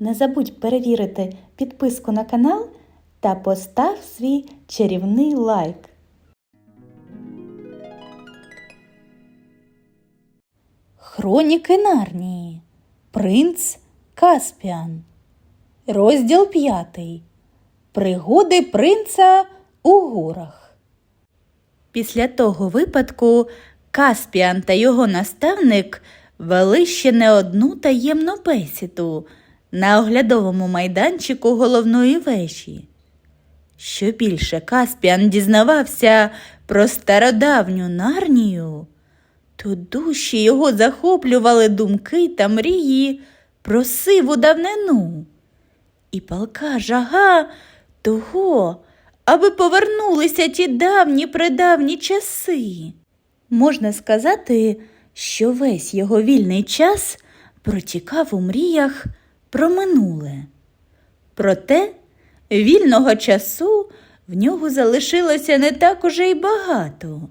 Не забудь перевірити підписку на канал та постав свій чарівний лайк. Хроніки Нарнії. Принц Каспіан. Розділ п'ятий. Пригоди принца у горах. Після того випадку Каспіан та його наставник вели ще не одну таємну бесіду на оглядовому майданчику головної вежі. Що більше Каспіан дізнавався про стародавню нарнію, то душі його захоплювали думки та мрії про сиву давнину. І палка жага того, аби повернулися ті давні предавні часи. Можна сказати, що весь його вільний час протікав у мріях про минуле. Проте вільного часу в нього залишилося не так уже й багато,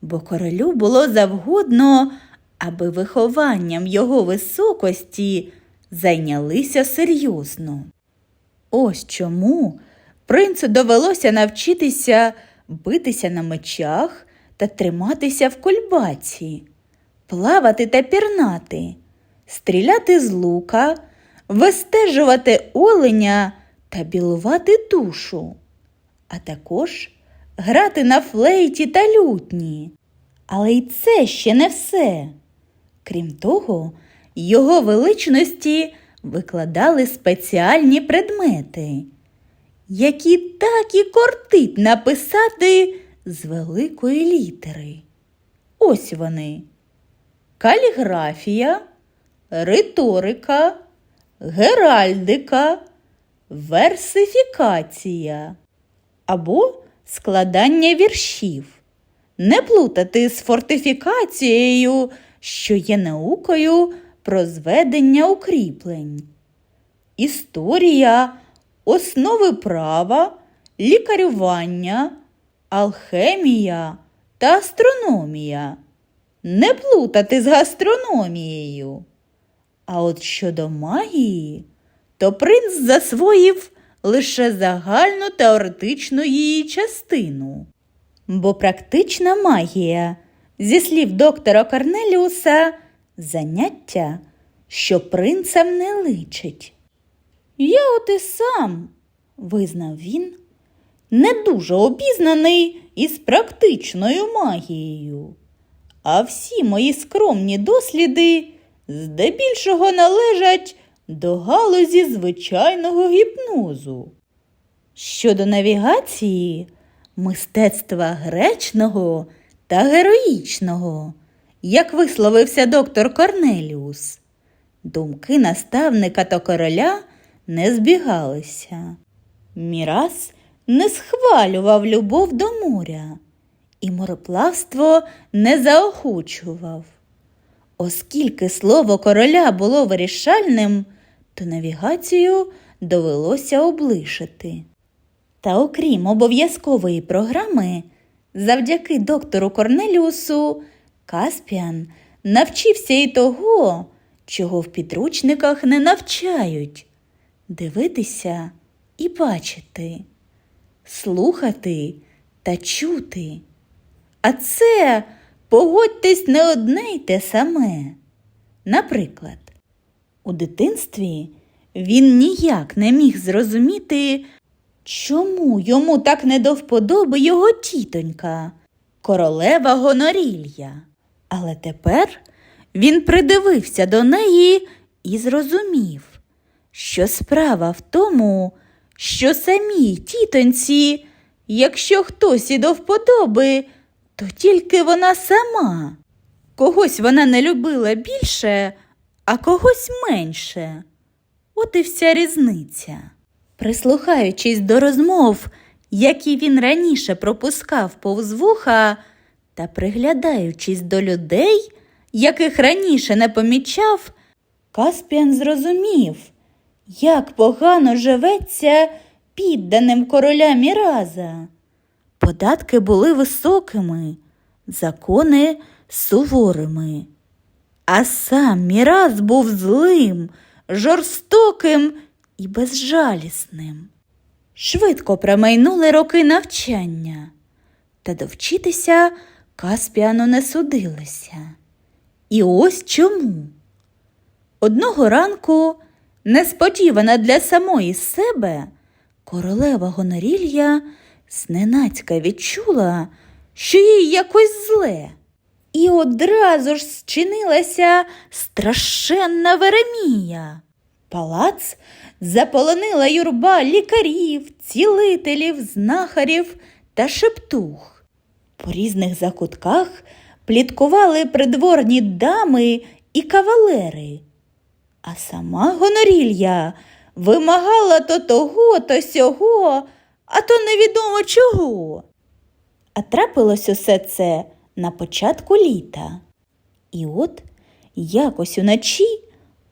бо королю було завгодно, аби вихованням його високості зайнялися серйозно. Ось чому принцу довелося навчитися битися на мечах та триматися в кульбаці, плавати та пірнати, стріляти з лука, вистежувати оленя та білувати душу, а також грати на флейті та лютні. Але й це ще не все. Крім того, його величності викладали спеціальні предмети, які так і кортить написати з великої літери. Ось вони: каліграфія, риторика, геральдика, версифікація або складання віршів. Не плутати з фортифікацією, що є наукою про зведення укріплень. Історія, основи права, лікарювання, алхемія та астрономія. Не плутати з гастрономією. А от щодо магії, то принц засвоїв лише загальну теоретичну її частину. Бо практична магія, зі слів доктора Корнеліуса, заняття, що принцем не личить. Я от і сам, визнав він, не дуже обізнаний із практичною магією. А всі мої скромні досліди здебільшого належать до галузі звичайного гіпнозу. Щодо навігації, мистецтва гречного та героїчного, як висловився доктор Корнеліус, думки наставника та короля не збігалися. Мірас не схвалював любов до моря, і мореплавство не заохочував. Оскільки слово короля було вирішальним, то навігацію довелося облишити. Та окрім обов'язкової програми, завдяки доктору Корнеліусу, Каспіан навчився і того, чого в підручниках не навчають дивитися і бачити, слухати та чути. А це, погодьтесь, не одне й те саме. Наприклад, у дитинстві він ніяк не міг зрозуміти, чому йому так не до вподоби його тітонька, королева Гонорілья. Але тепер він придивився до неї і зрозумів, що справа в тому, що самій тітоньці, якщо хтось і до вподоби, то тільки вона сама. Когось вона не любила більше, а когось менше. От і вся різниця. Прислухаючись до розмов, які він раніше пропускав повз вуха, та приглядаючись до людей, яких раніше не помічав, Каспіан зрозумів, як погано живеться підданим короля Міраза. Податки були високими, закони суворими. А сам Міраз був злим, жорстоким і безжалісним. Швидко промайнули роки навчання, та довчитися Каспіану не судилося. І ось чому. Одного ранку, несподівана для самої себе, королева Гонорілья зненацька відчула, що їй якось зле. І одразу ж зчинилася страшенна Веремія. Палац заполонила юрба лікарів, цілителів, знахарів та шептух. По різних закутках пліткували придворні дами і кавалери. А сама Гонорілья вимагала то того, то сього, а то невідомо чого. А трапилось усе це на початку літа. І от якось уночі,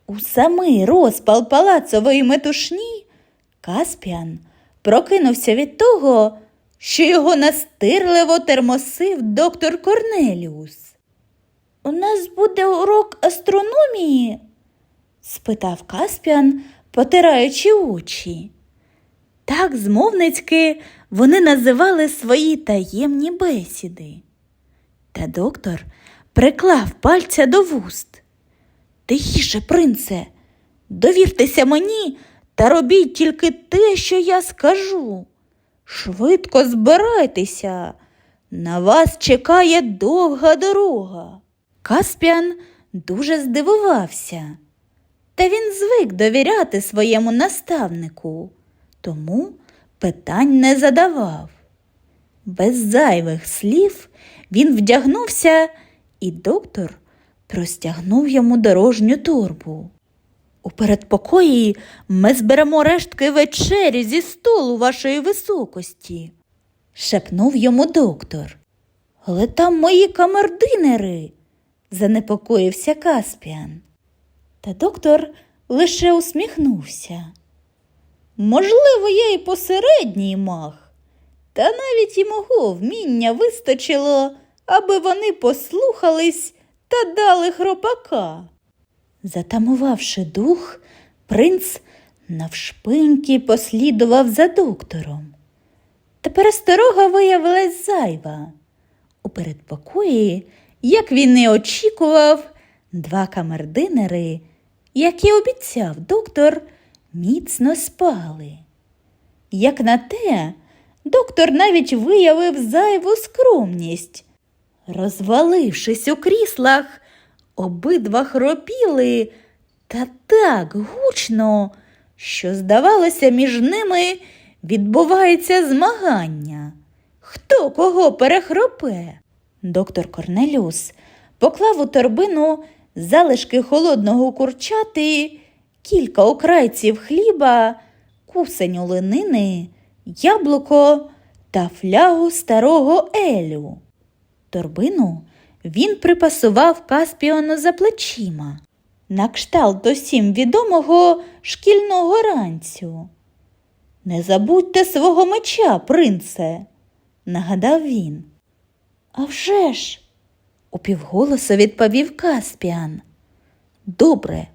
у самий розпал палацової метушні, Каспіан прокинувся від того, що його настирливо термосив доктор Корнеліус. У нас буде урок астрономії? спитав Каспіан, потираючи очі. Так змовницьки вони називали свої таємні бесіди. Та доктор приклав пальця до вуст. Тихіше, принце, довіртеся мені та робіть тільки те, що я скажу. Швидко збирайтеся, на вас чекає довга дорога. Каспіан дуже здивувався. Та він звик довіряти своєму наставнику, тому питань не задавав. Без зайвих слів він вдягнувся, і доктор простягнув йому дорожню торбу. У передпокої ми зберемо рештки вечері зі столу вашої високості, шепнув йому доктор. Але там мої камердинери, занепокоївся Каспіан. Та доктор лише усміхнувся. Можливо, я і посередній мах, та навіть і мого вміння вистачило, аби вони послухались та дали хропака. Затамувавши дух, принц навшпиньки послідував за доктором. Та пересторога виявилась зайва. У передпокої, як він і очікував, два камердинери, як і обіцяв доктор, міцно спали. Як на те, доктор навіть виявив зайву скромність. Розвалившись у кріслах, обидва хропіли та так гучно, що, здавалося, між ними відбувається змагання. Хто кого перехропе? Доктор Корнеліус поклав у торбину залишки холодного курчати, кілька окрайців хліба, кусень оленини, яблуко та флягу старого Елю. Торбину він припасував Каспіону за плечима, на кшталт усім відомого шкільного ранцю. Не забудьте свого меча, принце, нагадав він. «А вже ж!» – упівголосу відповів Каспіан. Добре,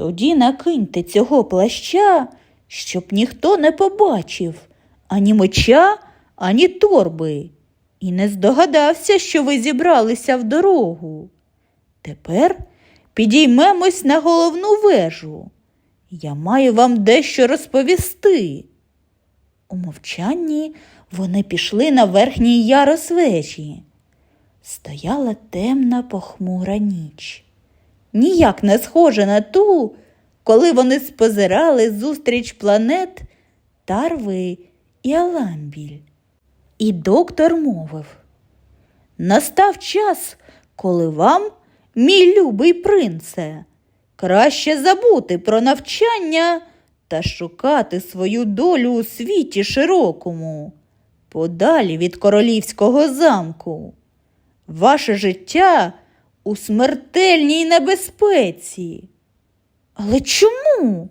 тоді накиньте цього плаща, щоб ніхто не побачив ані меча, ані торби, і не здогадався, що ви зібралися в дорогу. Тепер підіймемось на головну вежу. Я маю вам дещо розповісти. У мовчанні вони пішли на верхній ярус вежі. Стояла темна похмура ніч. Ніяк не схожа на ту, коли вони спозирали зустріч планет Тарви і Аламбіль. І доктор мовив Настав час, коли вам, мій любий принце, краще забути про навчання та шукати свою долю у світі широкому, подалі від королівського замку. Ваше життя у смертельній небезпеці. Але чому?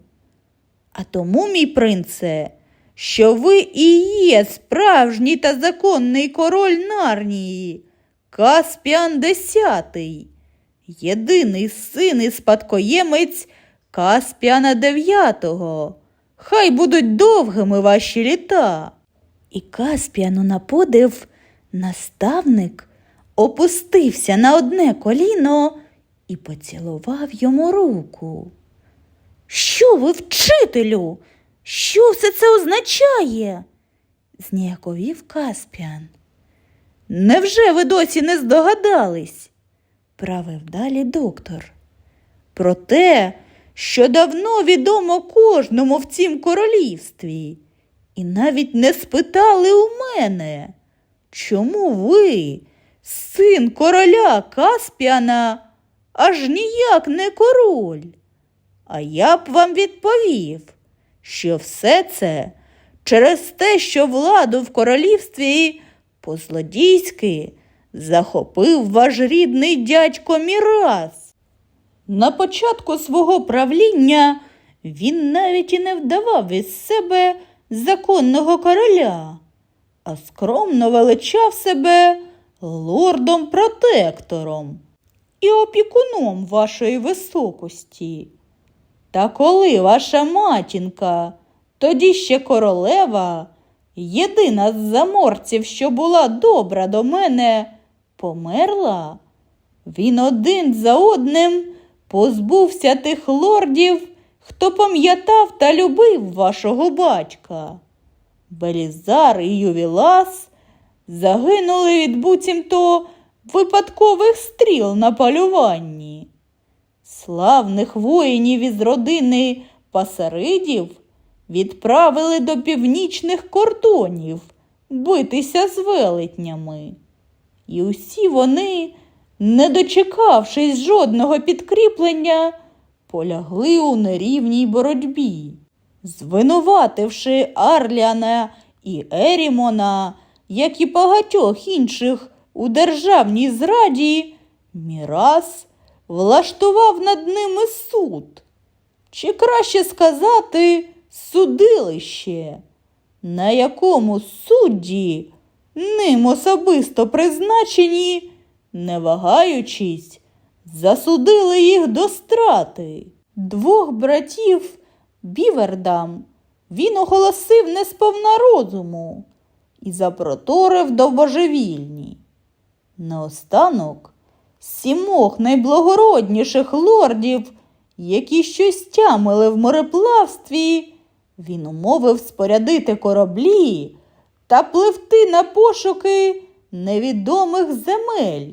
А тому, мій принце, що ви і є справжній та законний король Нарнії, Каспіан Десятий, єдиний син і спадкоємець Каспіана дев'ятого. Хай будуть довгими ваші літа. І Каспіану на подив наставник опустився на одне коліно і поцілував йому руку. Що ви, вчителю? Що все це означає? зніяковів Каспіан. Невже ви досі не здогадались? правив далі доктор. Про те, що давно відомо кожному в цім королівстві, і навіть не спитали у мене, чому ви, син короля Каспіана, аж ніяк не король? А я б вам відповів, що все це через те, що владу в королівстві по-злодійськи захопив ваш рідний дядько Мірас. На початку свого правління він навіть і не вдавав із себе законного короля, а скромно величав себе лордом-протектором і опікуном вашої високості. Та коли ваша матінка, тоді ще королева, єдина з заморців, що була добра до мене, померла, він один за одним позбувся тих лордів, хто пам'ятав та любив вашого батька. Белізар і Ювілас загинули від буцімто випадкових стріл на полюванні. Славних воїнів із родини пасаридів відправили до північних кордонів битися з велетнями. І усі вони, не дочекавшись жодного підкріплення, полягли у нерівній боротьбі, звинувативши Арліана і Ерімона, як і багатьох інших у державній зраді, Мірас влаштував над ними суд, чи краще сказати, судилище, на якому судді, ним особисто призначені, не вагаючись, засудили їх до страти. Двох братів Бівердам він оголосив несповна розуму і запроторив до божевільні. Наостанок сімох найблагородніших лордів, які щось тямили в мореплавстві, він умовив спорядити кораблі та пливти на пошуки невідомих земель,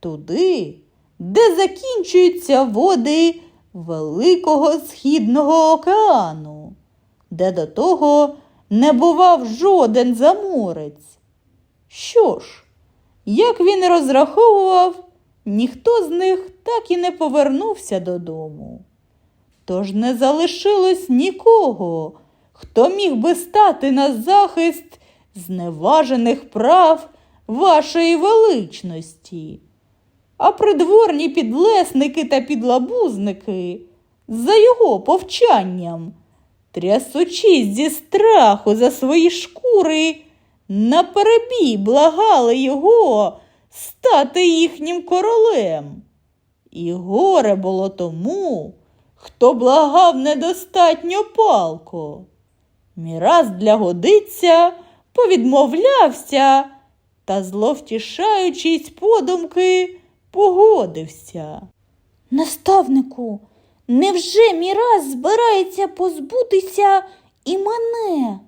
туди, де закінчуються води Великого Східного океану, де до того не бував жоден заморець. Що ж, як він розраховував, ніхто з них так і не повернувся додому. Тож не залишилось нікого, хто міг би стати на захист зневажених прав вашої величності. А придворні підлесники та підлабузники за його повчанням, трясучись зі страху за свої шкури, наперебій благали його стати їхнім королем. І горе було тому, хто благав недостатньо палко. Міраз для годиця повідмовлявся та, зловтішаючись подумки, погодився. Наставнику, невже Міраз збирається позбутися і мене?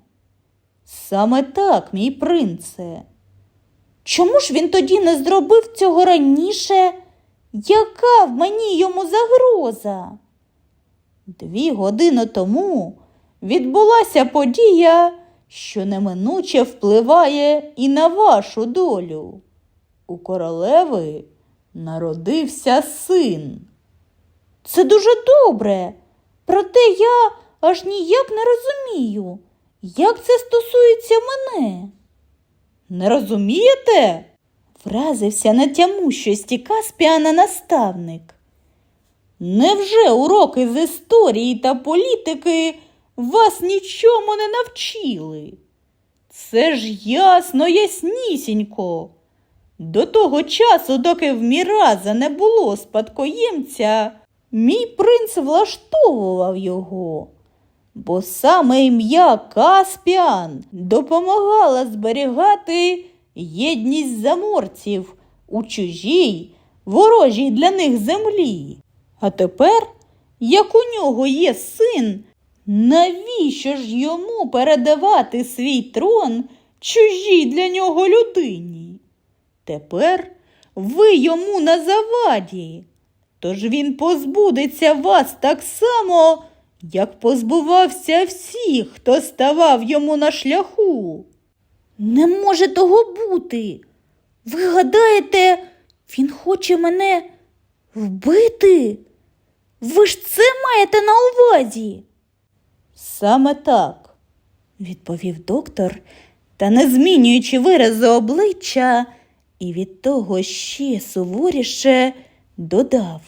Саме так, мій принце. Чому ж він тоді не зробив цього раніше? Яка в мені йому загроза? Дві години тому відбулася подія, що неминуче впливає і на вашу долю. У королеви народився син. Це дуже добре, проте я аж ніяк не розумію, як це стосується мене. Не розумієте? Вразився на тяму тямущості Каспіана наставник. Невже уроки з історії та політики вас нічому не навчили? Це ж ясно, яснісінько. До того часу, доки в Міраза не було спадкоємця, Мій принц влаштовував його, бо саме ім'я Каспіан допомагала зберігати єдність заморців у чужій, ворожій для них землі. А тепер, як у нього є син, навіщо ж йому передавати свій трон чужій для нього людині? Тепер ви йому на заваді. Тож він позбудеться вас так само, як позбувався всіх, хто ставав йому на шляху. Не може того бути. Ви гадаєте, він хоче мене вбити? Ви ж це маєте на увазі? Саме так, відповів доктор, та не змінюючи вирази обличчя, і від того ще суворіше додав.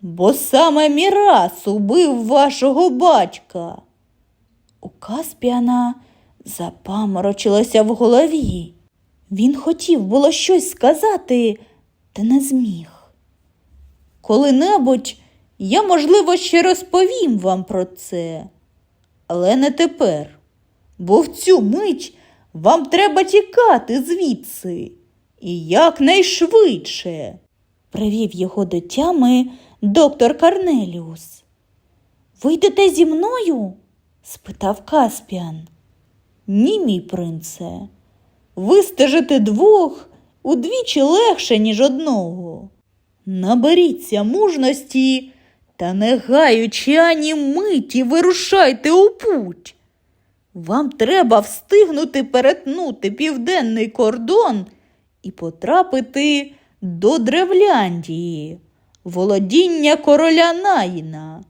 Бо саме Мірас убив вашого батька. У Каспіана запаморочилося в голові. Він хотів було щось сказати, та не зміг. Коли-небудь я, можливо, ще розповім вам про це, але не тепер, бо в цю мить вам треба тікати звідси і якнайшвидше. Привів його до тями доктор Карнеліус. Ви йдете зі мною? спитав Каспіан. Ні, мій принце. Вистежити двох удвічі легше, ніж одного. Наберіться мужності та не гаючи ані миті, вирушайте у путь. Вам треба встигнути перетнути південний кордон і потрапити до Древляндії, володіння короля Наїна.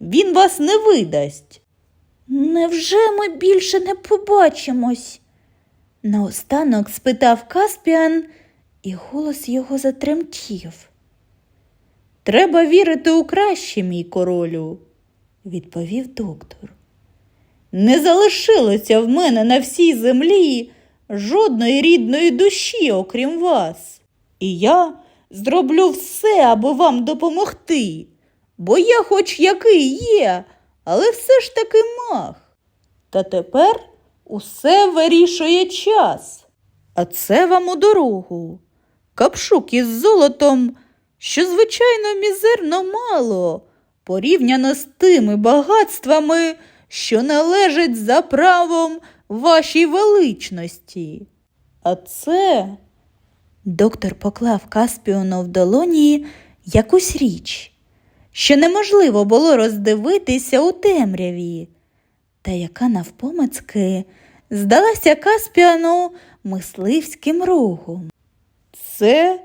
Він вас не видасть. Невже ми більше не побачимось? Наостанок спитав Каспіан, і голос його затремтів. Треба вірити у краще, мій королю, відповів доктор. Не залишилося в мене на всій землі жодної рідної душі, окрім вас. І я зроблю все, аби вам допомогти, бо я хоч який є, але все ж таки мах. Та тепер усе вирішує час. А це вам у дорогу. Капшук із золотом, що, звичайно, мізерно мало, порівняно з тими багатствами, що належать за правом вашій величності. А це. Доктор поклав Каспіону в долоні якусь річ, що неможливо було роздивитися у темряві, та яка навпомацки здалася Каспіану мисливським рогом. Це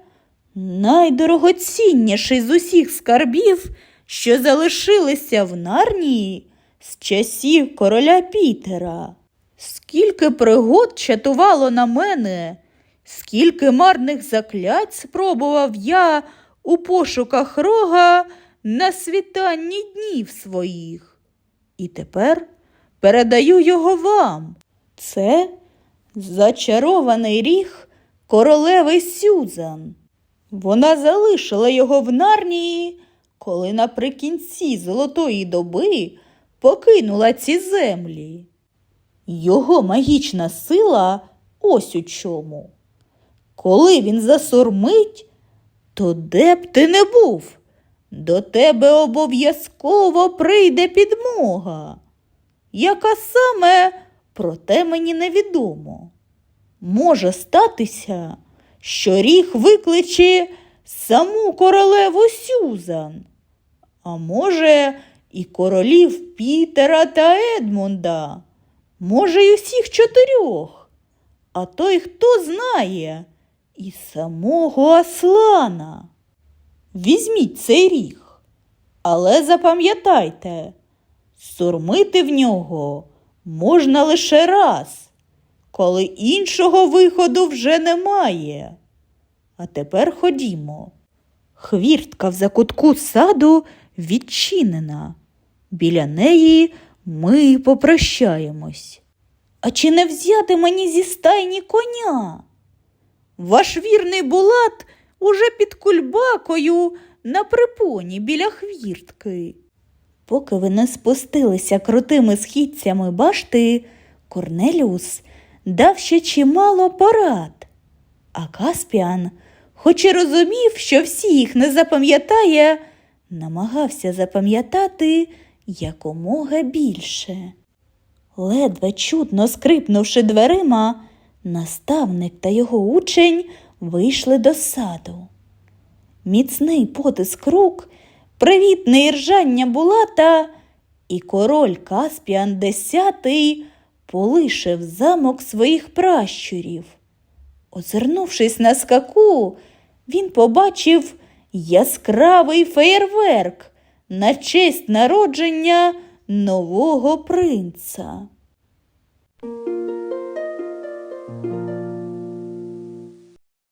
найдорогоцінніший з усіх скарбів, що залишилися в Нарнії з часів короля Пітера. Скільки пригод чатувало на мене, скільки марних заклять спробував я у пошуках рога на світанні днів своїх. І тепер передаю його вам. Це зачарований ріг королеви Сюзан. Вона залишила його в Нарнії, коли наприкінці золотої доби покинула ці землі. Його магічна сила ось у чому. Коли він засурмить, то де б ти не був, до тебе обов'язково прийде підмога. Яка саме, проте мені невідомо. Може статися, що ріг викличе саму королеву Сюзан, а може, і королів Пітера та Едмунда, може, й усіх чотирьох, а той, хто знає, і самого Аслана. Візьміть цей ріг, але запам'ятайте, сурмити в нього можна лише раз, коли іншого виходу вже немає. А тепер ходімо. Хвіртка в закутку саду відчинена. Біля неї ми попрощаємось. А чи не взяти мені зі стайні коня? Ваш вірний Булат уже під кульбакою на припоні біля хвіртки. Поки вони спустилися крутими східцями башти, Корнеліус дав ще чимало порад. А Каспіан, хоч і розумів, що всі їх не запам'ятає, намагався запам'ятати якомога більше. Ледве чутно скрипнувши дверима, наставник та його учень вийшли до саду. Міцний потиск рук, привітне іржання булата, і король Каспіан Десятий полишив замок своїх пращурів. Озирнувшись на скаку, він побачив яскравий феєрверк на честь народження нового принца.